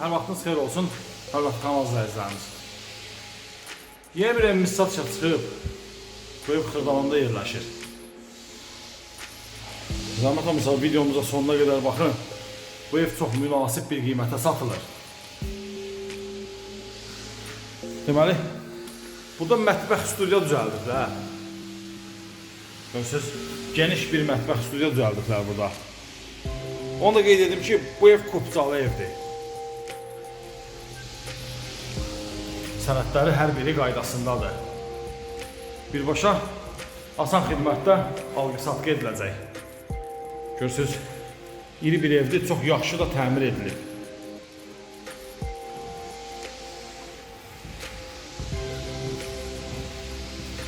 Hər vaxtınız xeyir olsun. Hər vaxt kanal izləyicilərimiz. Yeni bir evimiz satışa çıxıb. Ev Xırdalanda yerləşir. Zəhmət olmasa videomuza sonuna qədər baxın. Bu ev çox münasib bir qiymətə satılır. Deməli, burada mətbəx studiya düzəldiblər. Görürsüz, geniş bir mətbəx studiya düzəldiblər burada. Onu da qeyd edim ki, bu ev kupcalı evdir. Sənədləri hər biri qaydasındadır. Birbaşa asan xidmətdə alqı-satqı ediləcək. Görürsüz, iri bir evdir, çox yaxşı da təmir edilib.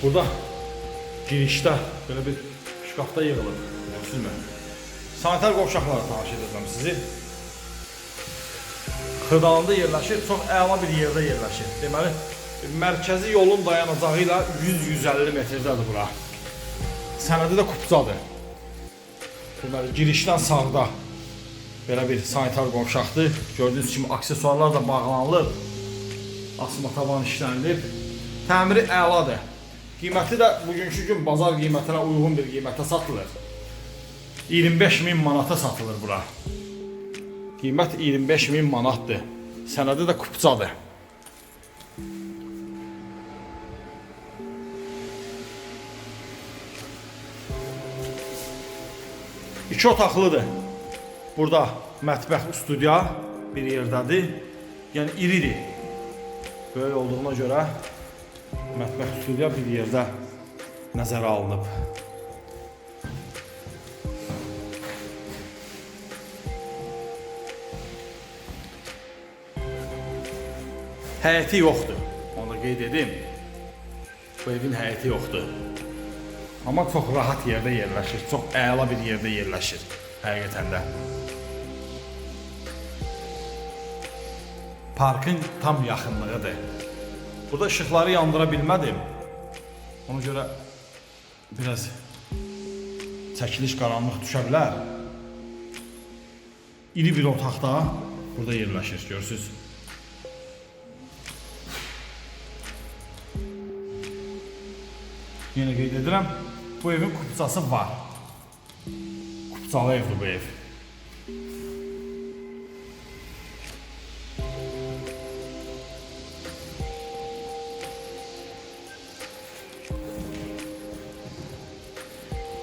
Burada girişdə belə bir şkafda yığılıb. Görürsünüzmü? Sanitar qovşaqlarla tanış edəcəm sizi. Xırdalanda yerləşir, çox əla bir yerdə yerləşir. Deməli, mərkəzi yolun dayanacağı ilə 100-150 metrdədir bura. Sənədi də kupcadır. Deməli, girişdən sağda belə bir sanitar qovşaqdır. Gördüyünüz kimi aksesuarlar da bağlanılıb. Asma tavan işlənilib. Təmiri əladır. Qiyməti də bugünkü gün bazar qiymətinə uyğun bir qiymətə satılır. 25 min manata satılır bura. Qiymət 25 min manatdır. Sənədi də kupcadır. İki otaqlıdır. Burada mətbəx, studiya bir yerdədir. Yəni iridir. Böyük olduğuna görə mətbəx, studiya bir yerdə nəzərə alınıb. Həyəti yoxdur. Onu qeyd edim. Bu evin həyəti yoxdur. Amma çox rahat yerdə yerləşir. Çox əla bir yerdə yerləşir həqiqətən də. Parkın tam yaxınlığıdır. Burada işıqları yandıra bilmədim. Ona görə biraz çəkiliş qaranlıq düşə bilər. İri bir otaqda burada yerləşir, görürsüz. Yenə qeyd edirəm, bu evin kupçası var. Kupçalı evdir bu ev.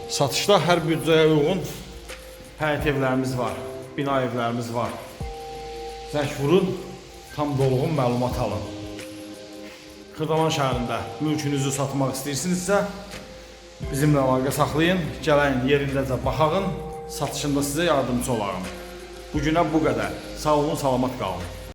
Satışda hər büdcəyə uyğun həyət evlərimiz var, bina evlərimiz var. Zəng vurun, tam dolğun məlumat alın. Xırdalan şəhərində mülkünüzü satmaq istəyirsinizsə, bizimlə əlaqə saxlayın, gəlin yerindəcə baxağın, satışında sizə yardımcı olarım. Bu günə bu qədər. Sağ olun, salamat qalın.